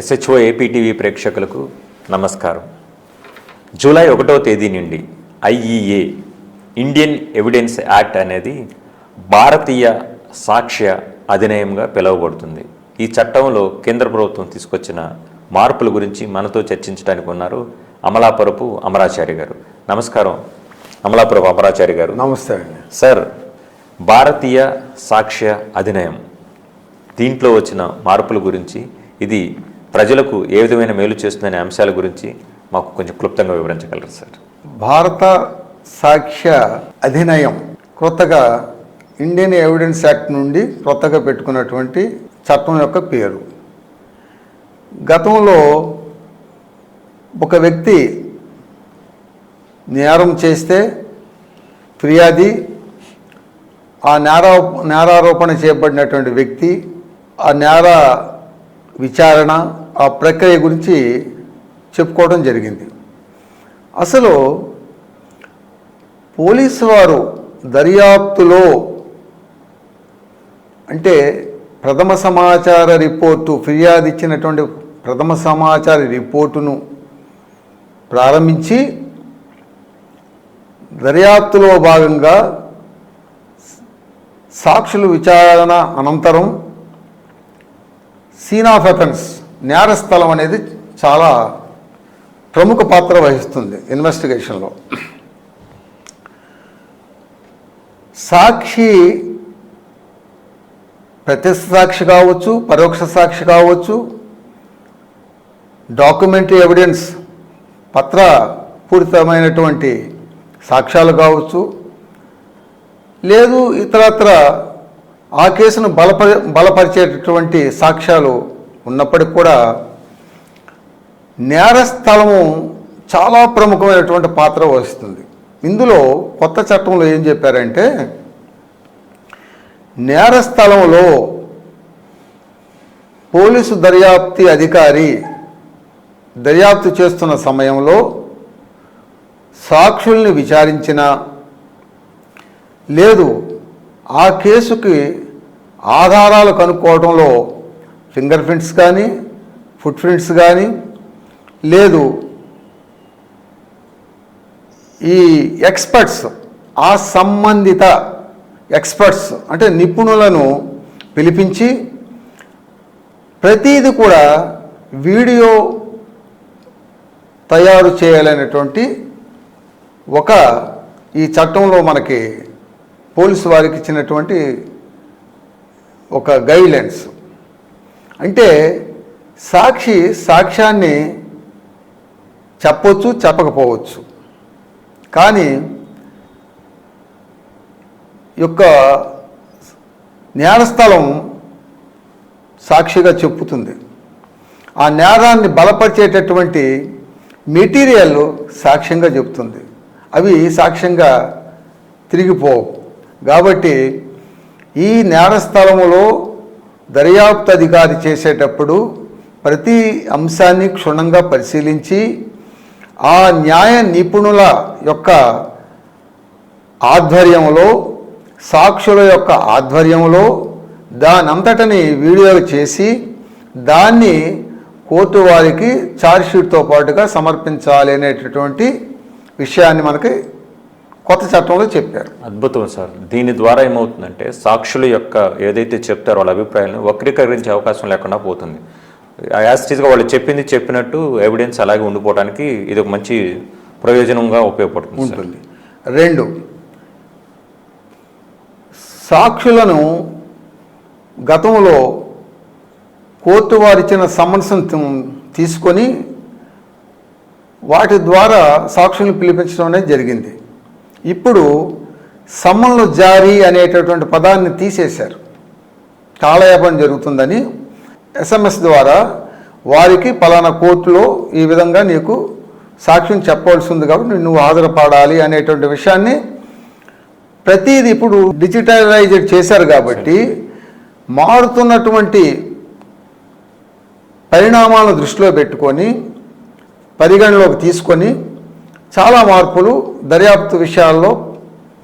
SHO APTV ప్రేక్షకులకు నమస్కారం. July ఒకటో తేదీ నుండి ఐఈఏ ఇండియన్ ఎవిడెన్స్ యాక్ట్ అనేది భారతీయ సాక్ష్య అధినయంగా పిలువబడుతుంది. ఈ చట్టంలో కేంద్ర ప్రభుత్వం తీసుకొచ్చిన మార్పుల గురించి మనతో చర్చించడానికి ఉన్నారు అమలాపురపు అమరాచారి గారు. నమస్కారం. అమలాపురపు అమరాచారి గారు. నమస్తే అండి. సార్ భారతీయ సాక్ష్య అధినయం దీంట్లో వచ్చిన మార్పుల గురించి ఇది ప్రజలకు ఏ విధమైన మేలు చేస్తుందనే అంశాల గురించి మాకు కొంచెం క్లుప్తంగా వివరించగలరు సార్. భారత సాక్ష్య అధినయం కొత్తగా ఇండియన్ ఎవిడెన్స్ యాక్ట్ నుండి కొత్తగా పెట్టుకున్నటువంటి చట్టం యొక్క పేరు. గతంలో ఒక వ్యక్తి నేరం చేస్తే ఫిర్యాది ఆ నేర నేరారోపణ చేయబడినటువంటి వ్యక్తి ఆ నేర విచారణ ఆ ప్రక్రియ గురించి చెప్పుకోవడం జరిగింది. అసలు పోలీసు వారు దర్యాప్తులో అంటే ప్రథమ సమాచార రిపోర్టు ఫిర్యాదు ఇచ్చినటువంటి ప్రథమ సమాచార రిపోర్టును ప్రారంభించి దర్యాప్తులో భాగంగా సాక్షులు విచారణ అనంతరం సీన్ ఆఫ్ ఎఫెన్స్ నేరస్థలం అనేది చాలా ప్రముఖ పాత్ర వహిస్తుంది ఇన్వెస్టిగేషన్లో. సాక్షి ప్రత్యక్ష సాక్షి కావచ్చు పరోక్ష సాక్షి కావచ్చు డాక్యుమెంటరీ ఎవిడెన్స్ పత్ర పూరితమైనటువంటి సాక్ష్యాలు కావచ్చు లేదు ఇతరత్ర ఆ కేసును బలప బలపరిచేటటువంటి సాక్ష్యాలు ఉన్నప్పటికి కూడా నేరస్థలము చాలా ప్రముఖమైనటువంటి పాత్ర వహిస్తుంది. ఇందులో కొత్త చట్టంలో ఏం చెప్పారంటే నేరస్థలంలో పోలీసు దర్యాప్తి అధికారి దర్యాప్తు చేస్తున్న సమయంలో సాక్షుల్ని విచారించిన లేదు ఆ కేసుకి ఆధారాలు కనుక్కోవడంలో ఫింగర్ ప్రింట్స్ కానీ ఫుట్ ప్రింట్స్ కానీ లేదు. ఈ ఎక్స్పర్ట్స్ ఆ సంబంధిత ఎక్స్పర్ట్స్ అంటే నిపుణులను పిలిపించి ప్రతీది కూడా వీడియో తయారు చేయాలనేటువంటి ఒక ఈ చట్టంలో మనకి పోలీసు వారికి ఇచ్చినటువంటి ఒక గైడ్లైన్స్. అంటే సాక్షి సాక్ష్యాన్ని చెప్పొచ్చు చెప్పకపోవచ్చు. కానీ యొక్క నేరస్థలం సాక్షిగా చెప్పుతుంది. ఆ నేరాన్ని బలపరిచేటటువంటి మెటీరియల్ సాక్ష్యంగా చెప్తుంది. అవి సాక్ష్యంగా తిరిగిపోవు. కాబట్టి ఈ నేరస్థలములో దర్యాప్తు అధికారి చేసేటప్పుడు ప్రతి అంశాన్ని క్షుణ్ణంగా పరిశీలించి ఆ న్యాయ నిపుణుల యొక్క ఆధ్వర్యంలో సాక్షుల యొక్క ఆధ్వర్యంలో దానంతటని వీడియోలు చేసి దాన్ని కోర్టు వారికి ఛార్జ్షీట్తో పాటుగా సమర్పించాలి అనేటటువంటి విషయాన్ని మనకి కొత్త చట్టంలో చెప్పారు. అద్భుతం సార్. దీని ద్వారా ఏమవుతుందంటే సాక్షుల యొక్క ఏదైతే చెప్తారో వాళ్ళ అభిప్రాయాలను వక్రీకరించే అవకాశం లేకుండా పోతుంది. యాస్టీస్గా వాళ్ళు చెప్పింది చెప్పినట్టు ఎవిడెన్స్ అలాగే ఉండిపోవడానికి ఇది ఒక మంచి ప్రయోజనంగా ఉపయోగపడుతుంది. ఉంటుంది. రెండు సాక్షులను గతంలో కోర్టు వారిచ్చిన సమన్స్ను తీ- తీసుకొని వాటి ద్వారా సాక్షులను పిలిపించడం అనేది జరిగింది. ఇప్పుడు సమ్మన్లు జారీ అనేటటువంటి పదాన్ని తీసేశారు. కాలయాపన జరుగుతుందని ఎస్ఎంఎస్ ద్వారా వారికి పలానా కోర్టులో ఈ విధంగా నీకు సాక్ష్యం చెప్పవలసి ఉంది కాబట్టి నువ్వు హాజరుపడాలి అనేటువంటి విషయాన్ని ప్రతిది ఇప్పుడు డిజిటలైజ్డ్ చేశారు కాబట్టి మారుతున్నటువంటి పరిణామాలను దృష్టిలో పెట్టుకొని పరిగణలోకి తీసుకొని చాలా మార్పులు దర్యాప్తు విషయాల్లో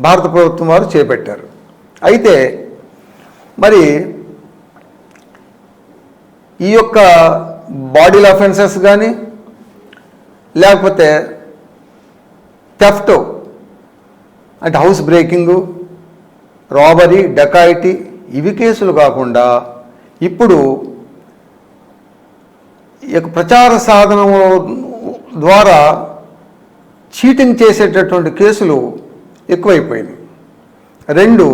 భారత ప్రభుత్వం వారు చేపట్టారు. అయితే మరి ఈ యొక్క బాడీల అఫెన్సెస్ కానీ లేకపోతే థెఫ్ట్ అంటే హౌస్ బ్రేకింగు రాబరీ డకాయిటీ ఇవి కేసులు కాకుండా ఇప్పుడు ఈ యొక్క ప్రచార సాధనం ద్వారా చీటింగ్ చేసేటటువంటి కేసులు ఎక్కువైపోయినాయి. రెండు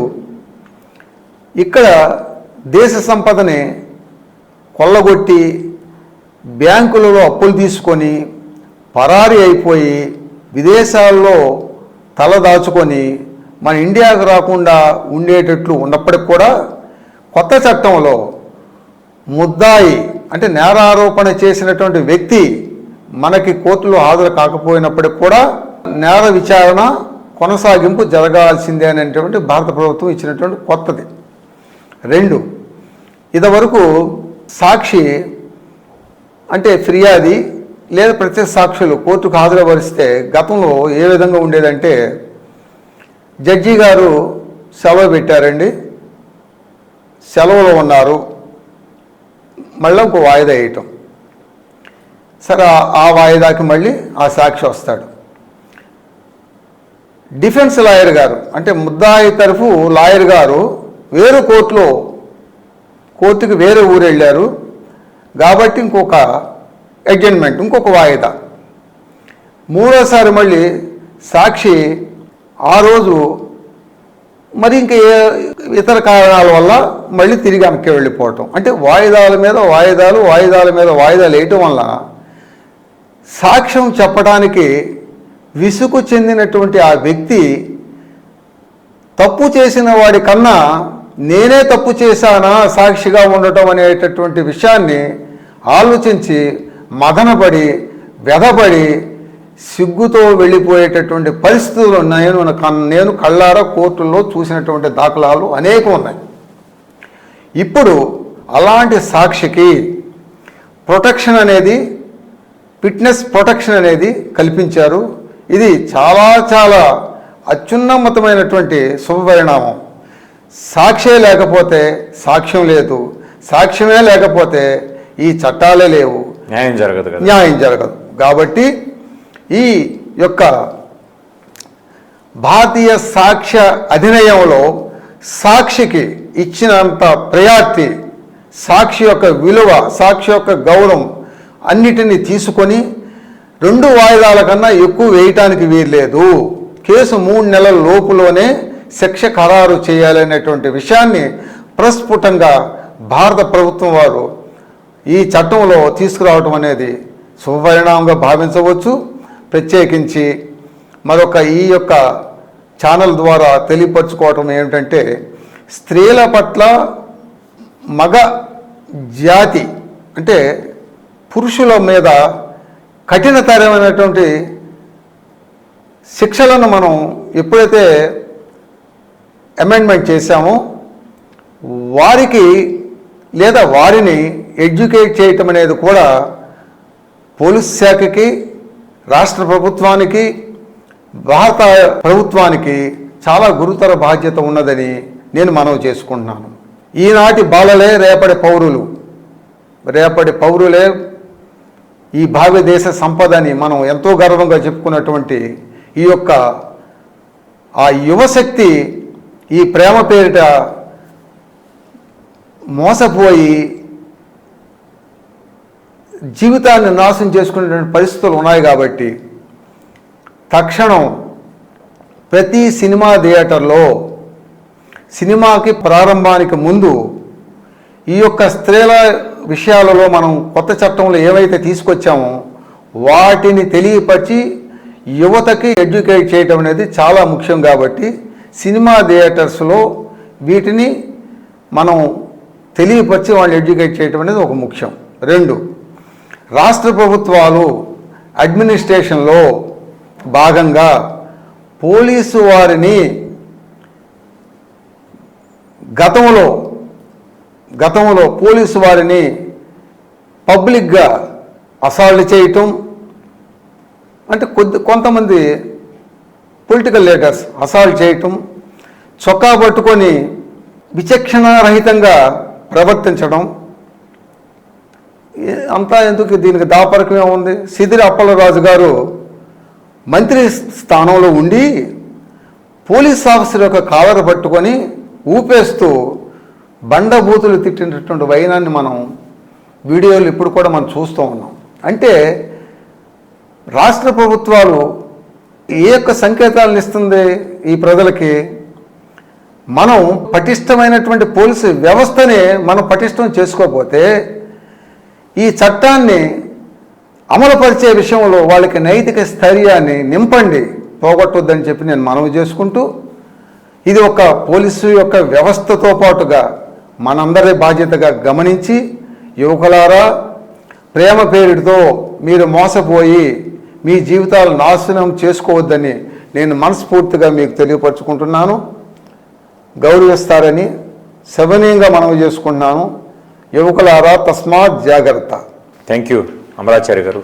ఇక్కడ దేశ సంపదని కొల్లగొట్టి బ్యాంకులలో అప్పులు తీసుకొని పరారి అయిపోయి విదేశాల్లో తల దాచుకొని మన ఇండియాకు రాకుండా ఉండేటట్లు ఉన్నప్పటికి కూడా కొత్త చట్టంలో ముద్దాయి అంటే నేరారోపణ చేసినటువంటి వ్యక్తి మనకి కోర్టులో హాజరు కాకపోయినప్పటికి కూడా నేర విచారణ కొనసాగింపు జరగాల్సిందే అనేటువంటి భారత ప్రభుత్వం ఇచ్చినటువంటి కొత్తది. రెండు ఇదివరకు సాక్షి అంటే ఫిర్యాది లేదా ప్రత్యక్ష సాక్షులు కోర్టుకు హాజరుపరిస్తే గతంలో ఏ విధంగా ఉండేదంటే జడ్జి గారు సెలవు పెట్టారండి. సెలవులో ఉన్నారు. మళ్ళీ ఒక వాయిదా వేయటం. సరే ఆ- వాయిదాకి మళ్ళీ ఆ సాక్షి వస్తాడు. డిఫెన్స్ లాయర్ గారు అంటే ముద్దాయి తరఫు లాయర్ గారు వేరు కోర్టులో కోర్టుకి వేరే ఊరు వెళ్ళారు. కాబట్టి ఇంకొక అడ్జన్మెంట్ ఇంకొక వాయిదా. మూడోసారి మళ్ళీ సాక్షి ఆ రోజు మరి ఇంకా ఏ ఇతర కారణాల వల్ల మళ్ళీ తిరిగి అమ్మకే వెళ్ళిపోవటం. అంటే వాయిదాల మీద వాయిదాలు వాయిదాల మీద వాయిదాలు వేయటం వల్ల సాక్ష్యం చెప్పడానికి విసుగు చెందినటువంటి ఆ వ్యక్తి తప్పు చేసిన వాడి కన్నా నేనే తప్పు చేశానా సాక్షిగా ఉండటం అనేటటువంటి విషయాన్ని ఆలోచించి మదనపడి వ్యధపడి సిగ్గుతో వెళ్ళిపోయేటటువంటి పరిస్థితులు నేను నేను కళ్ళారా కోర్టుల్లో చూసినటువంటి దాఖలాలు అనేకం ఉన్నాయి. ఇప్పుడు అలాంటి సాక్షికి ప్రొటెక్షన్ అనేది ఫిట్నెస్ ప్రొటెక్షన్ అనేది కల్పించారు. ఇది చాలా చాలా అత్యున్నతమైనటువంటి శుభపరిణామం సాక్షే లేకపోతే సాక్ష్యం లేదు. సాక్ష్యమే లేకపోతే ఈ చట్టాలే లేవు. న్యాయం జరగదు న్యాయం జరగదు. కాబట్టి ఈ యొక్క భారతీయ సాక్ష్య అధినయంలో సాక్షికి ఇచ్చినంత ప్రయారిటీ సాక్షి యొక్క విలువ సాక్షి యొక్క గౌరవం అన్నిటినీ తీసుకొని రెండు వాయిదాల కన్నా ఎక్కువ వేయటానికి వీల్లేదు. కేసు మూడు నెలల లోపులోనే శిక్ష ఖరారు చేయాలనేటువంటి విషయాన్ని ప్రస్ఫుటంగా భారత ప్రభుత్వం వారు ఈ చట్టంలో తీసుకురావటం అనేది శుభపరిణామంగా భావించవచ్చు. ప్రత్యేకించి మరొక ఈ యొక్క ఛానల్ ద్వారా తెలియపరచుకోవటం ఏమిటంటే స్త్రీల పట్ల మగ జాతి అంటే పురుషుల మీద కఠినతరమైనటువంటి శిక్షలను మనం ఎప్పుడైతే అమెండ్మెంట్ చేశామో వారికి లేదా వారిని ఎడ్యుకేట్ చేయటం అనేది కూడా పోలీస్ శాఖకి రాష్ట్ర ప్రభుత్వానికి భారత ప్రభుత్వానికి చాలా గురుతర బాధ్యత ఉన్నదని నేను మనవి చేసుకుంటున్నాను. ఈనాటి బాలలే రేపటి పౌరులు. రేపటి పౌరులే ఈ భావి దేశ సంపదని మనం ఎంతో గర్వంగా చెప్పుకున్నటువంటి ఈ యొక్క ఆ యువశక్తి ఈ ప్రేమ పేరిట మోసపోయి జీవితాన్ని నాశనం చేసుకునేటువంటి పరిస్థితులు ఉన్నాయి కాబట్టి తక్షణం ప్రతి సినిమా థియేటర్లో సినిమాకి ప్రారంభానికి ముందు ఈ యొక్క స్త్రీల విషయాలలో మనం కొత్త చట్టంలో ఏవైతే తీసుకొచ్చామో వాటిని తెలియపరిచి యువతకి ఎడ్యుకేట్ చేయటం అనేది చాలా ముఖ్యం కాబట్టి సినిమా థియేటర్స్లో వీటిని మనం తెలియపరిచి వాళ్ళు ఎడ్యుకేట్ చేయటం అనేది ఒక ముఖ్యం. రెండు రాష్ట్ర ప్రభుత్వాలు అడ్మినిస్ట్రేషన్లో భాగంగా పోలీసు వారిని గతంలో గతంలో పోలీసు వారిని పబ్లిక్గా అసాల్ట్ చేయటం అంటే కొద్ది కొంతమంది పొలిటికల్ లీడర్స్ అసాల్ట్ చేయటం చొక్కా పట్టుకొని విచక్షణారహితంగా ప్రవర్తించడం అంతా ఎందుకు దీనికి దాపరకమే ఏముంది సిదిరి అప్పలరాజు గారు మంత్రి స్థానంలో ఉండి పోలీస్ ఆఫీసర్ యొక్క కాలర పట్టుకొని ఊపేస్తూ బండబూతులు తిట్టినటువంటి వైనాన్ని మనం వీడియోలు ఇప్పుడు కూడా మనం చూస్తూ ఉన్నాం. అంటే రాష్ట్ర ప్రభుత్వాలు ఏ యొక్క సంకేతాలను ఇస్తుంది ఈ ప్రజలకి? మనం పటిష్టమైనటువంటి పోలీసు వ్యవస్థని మనం పటిష్టం చేసుకోకపోతే ఈ చట్టాన్ని అమలుపరిచే విషయంలో వాళ్ళకి నైతిక స్థైర్యాన్ని నింపండి పోగొట్టొద్దని చెప్పి నేను మనవి చేసుకుంటూ ఇది ఒక పోలీసు యొక్క వ్యవస్థతో పాటుగా మనందరి బాధ్యతగా గమనించి యువకులారా ప్రేమ పేరుతో మీరు మోసపోయి మీ జీవితాలు నాశనం చేసుకోవద్దని నేను మనస్ఫూర్తిగా మీకు తెలియపరచుకుంటున్నాను. గౌరవిస్తారని శవనీయంగా మనవి చేసుకుంటున్నాను. యువకులారా తస్మాత్ జాగ్రత్త. థ్యాంక్ యూ అమరాచార్య గారు.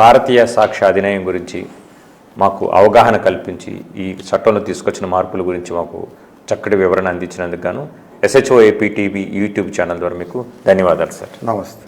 భారతీయ సాక్ష్య అధినయం గురించి మాకు అవగాహన కల్పించి ఈ చట్టంలో తీసుకొచ్చిన మార్పుల గురించి మాకు చక్కటి వివరణ అందించినందుకు గాను ఎస్హెచ్ఓ టీవీ యూట్యూబ్ ఛానల్ ద్వారా మీకు ధన్యవాదాలు సార్ నమస్తే